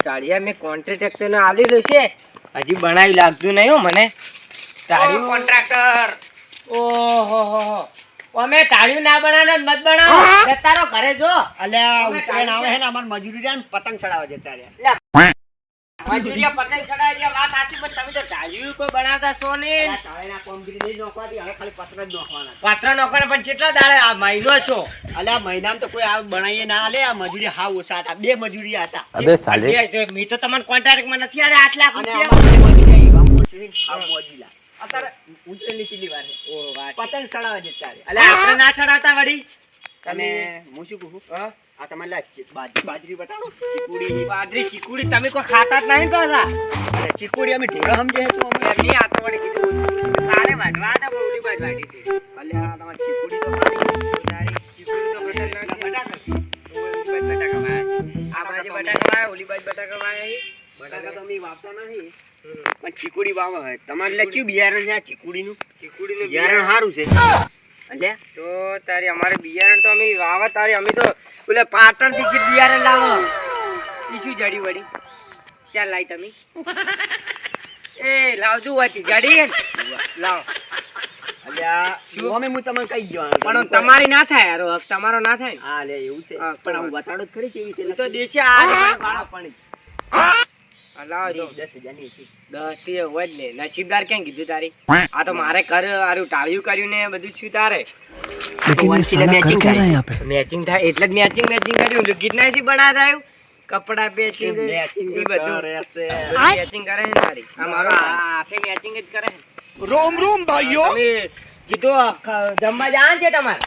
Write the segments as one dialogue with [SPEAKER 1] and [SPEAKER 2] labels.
[SPEAKER 1] ટાળિયા મેં કોન્ટ્રાક્ટરને ને આવેલું છે. હજી બનાવી લાગતું નહીં હો મને. તાળિયું
[SPEAKER 2] કોન્ટ્રાક્ટર
[SPEAKER 1] ઓહો હો હો. અમે તાળિયું ના બનાવે મત બનાવો. તારો ઘરે જો.
[SPEAKER 2] અલ્યા
[SPEAKER 1] અમે
[SPEAKER 2] ઉત્તરાયણ આવે છે ને અમાર મજૂરી ને પતંગ ચડાવવા જતા રહ્યા.
[SPEAKER 1] મજૂરિયા પતંગ ચડાવી રહ્યા વાત સાચી પણ તમે તો ટાળિયું કોઈ બનાવતા છો ને?
[SPEAKER 2] અલ્યા કોમગીરી નહીં નોખવાથી હવે ખાલી પતંગ જ નોખવાના છે.
[SPEAKER 1] પાત્ર પણ કેટલા દાડે આ મહિનો છો?
[SPEAKER 2] અલ્યા મહિનામાં તો કોઈ આ બનાવીએ ના આલે આ મજૂરી હાવ ઓછા હતા બે મજૂરી હતા.
[SPEAKER 3] અબે સાલે.
[SPEAKER 1] મેં તો તમને કોન્ટ્રાક્ટમાં નથી આલે આઠ લાખ રૂપિયા?
[SPEAKER 2] મજૂરી એવા મોટી હાવ મોજીલા.
[SPEAKER 1] અત્યારે
[SPEAKER 2] ઊંચે નીચેલી વાર પતંગ ચડાવવા જતા
[SPEAKER 1] અલે આપણે ના ચડાવતા વળી? તમે
[SPEAKER 2] હું શું કહું? આ તમારે બાજરી. બતાડો. ચીકુડી.
[SPEAKER 1] બાજરી ચીકુડી તમે કોઈ ખાતા જ નહીં
[SPEAKER 2] અને ચીકુડી અમે ઢેરો સમજે છે તું અમે
[SPEAKER 1] એમની આતો વળી કીધું તારે વાઢવા હતા પણ બાજુ વાઢી હતી.
[SPEAKER 2] આ તમારે ચીકુડી તો
[SPEAKER 1] તારી ચીકુડી તો બટાકા
[SPEAKER 2] બટાકા
[SPEAKER 1] આ બાજુ બટાકા વાય ઓલી બાજુ બટાકા વાય અહીં.
[SPEAKER 2] બટાકા તો અમે વાવતા નથી. પણ ચીકુડી વાવે. તમારે લે કયું બિયારણ છે આ ચીકુડીનું?
[SPEAKER 1] ચીકુડીનું
[SPEAKER 2] બિયારણ સારું છે. અલ્યા
[SPEAKER 1] તો તારી અમારે બિયારણ તો અમે વાવા તારી અમે તો ઓલે પાટણથી બિયારણ લાવો. ઈશું જડી વળી. ચાલ લાઈ તમે એ લાવજો વાતી જડી લાવ.
[SPEAKER 2] અલ્યા
[SPEAKER 1] શું?
[SPEAKER 2] હું તમને કહી ગયો
[SPEAKER 1] પણ તમારી ના થાય યાર તમારો ના થાય.
[SPEAKER 2] હા લે એવું છે. પણ હું બતાડો ખરી કેવી છે?
[SPEAKER 1] તો દેશે આ
[SPEAKER 2] પણ.
[SPEAKER 3] આખે
[SPEAKER 1] મેચિંગ જ
[SPEAKER 2] કરે
[SPEAKER 3] રોમ રોમ
[SPEAKER 1] ભાઈઓ. કીધું જમવા જાણ છે તમારે?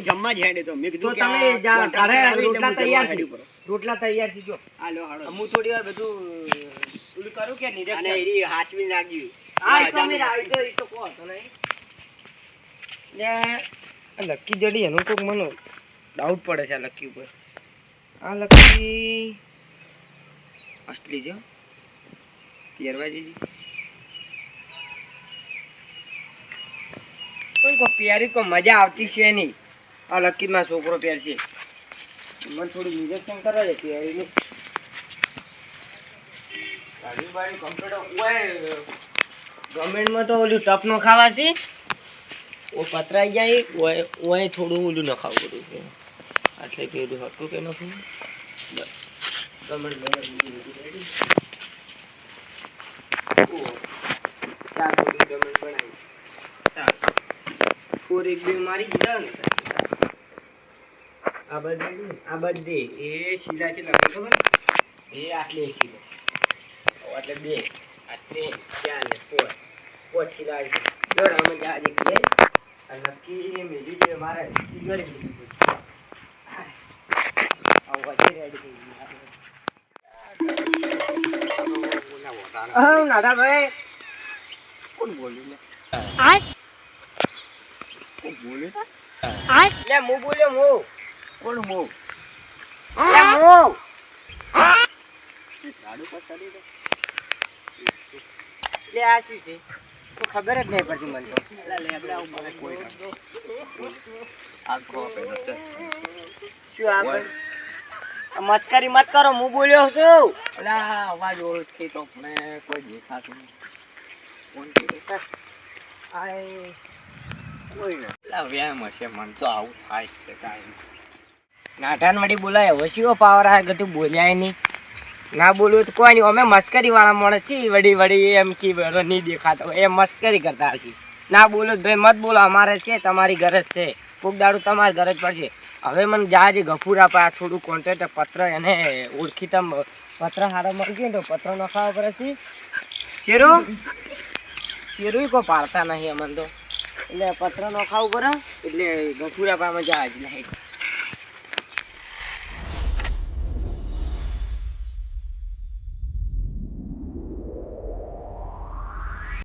[SPEAKER 2] જમવા જ હેડે તો. મેં કીધું
[SPEAKER 1] તમે તૈયાર
[SPEAKER 2] કરી
[SPEAKER 1] રોટલા તૈયાર છે જો.
[SPEAKER 2] હાલો હાલો.
[SPEAKER 1] હું થોડી વાર બધું ઓલું કરું કે
[SPEAKER 2] અને એરી હાચવી નાખ્યું
[SPEAKER 1] હા તો મેં આવી તો એ તો કો હતો નહીં. ને આ લકી જડી એનું કોક મને ડાઉટ પડે છે આ લકી ઉપર. આ લકી અસલી છે. પહેરવાજીજી પણ કોઈ પહેરી કોઈ મજા આવતી છે નહીં. આ લકીમાં છોકરો પહેરશે મને થોડું નિરીક્ષણ કરે છે પહેરીનું ગાડી બાડી કમ્પ્યુટર ઓય ગવર્મેન્ટમાં તો ઓલું ટપ નો ખાવા છે ઓ પતરાઈ જાય ઓય ઓય થોડું ઓલું ન ખાવું પડ્યું છે આટલે પેલું હતું કે નથી બસ ગવર્મેન્ટ ચાર ફૂટની ગવર્મેન્ટ બનાવી ચાલ ફોર એક બે મારી દીધા ને આ બધી આ બધી એ શીલા છે લખે ખબર? એ આટલી એટલે બે. આટલે ચાર ને પાંચ. પાંચ શીલા છે. દોડ અમે આ મેલી છે મારે આવું વચ્ચે રેડી થઈ ગયું કોણ બોલ્યું લે? કોણ બોલ્યું લે હું બોલ્યો હું કોણ હું? લે હું.
[SPEAKER 2] પર ચડી દે.
[SPEAKER 1] લે આ શું છે? તો ખબર જ નહીં પડતી મને તો.
[SPEAKER 2] લેબડા આવું મને કોઈ
[SPEAKER 1] શું આગળ મસ્કરી મત કરો હું બોલ્યો છું.
[SPEAKER 2] અલ્યા અવાજ ઓળખી તો મને કોઈ દેખાતું નહીં.
[SPEAKER 1] આય.
[SPEAKER 2] કોઈ ના. વ્યાયામ હશે મન તો આવું થાય છે કાંઈ.
[SPEAKER 1] નાટાન વળી બોલાય, હવે શિવો પાવર આ કે તું બોલ્યાય નહીં. ના બોલવું તો કોઈ નહીં, અમે મસ્કરી વાળા માણસ છીએ વડી વડી એમ કી નહીં દેખાતો એ મસ્કરી કરતા હશે ના બોલો ભાઈ, મત બોલો, અમારે છે, તમારી ગરજ છે. કોક દાડું તમારી ગરજ પડશે. હવે મને જા જે ગફુર આ થોડું કોન્ટ્રાક્ટ પત્ર એને ઓળખી તમ પત્ર હારો મળી ગયો તો પત્ર નખાવો છે. શેરું? શેરું કોઈ પાડતા નહીં અમને તો. એટલે પત્ર નખાવું પડે, એટલે ગફુર જાય જ નહીં.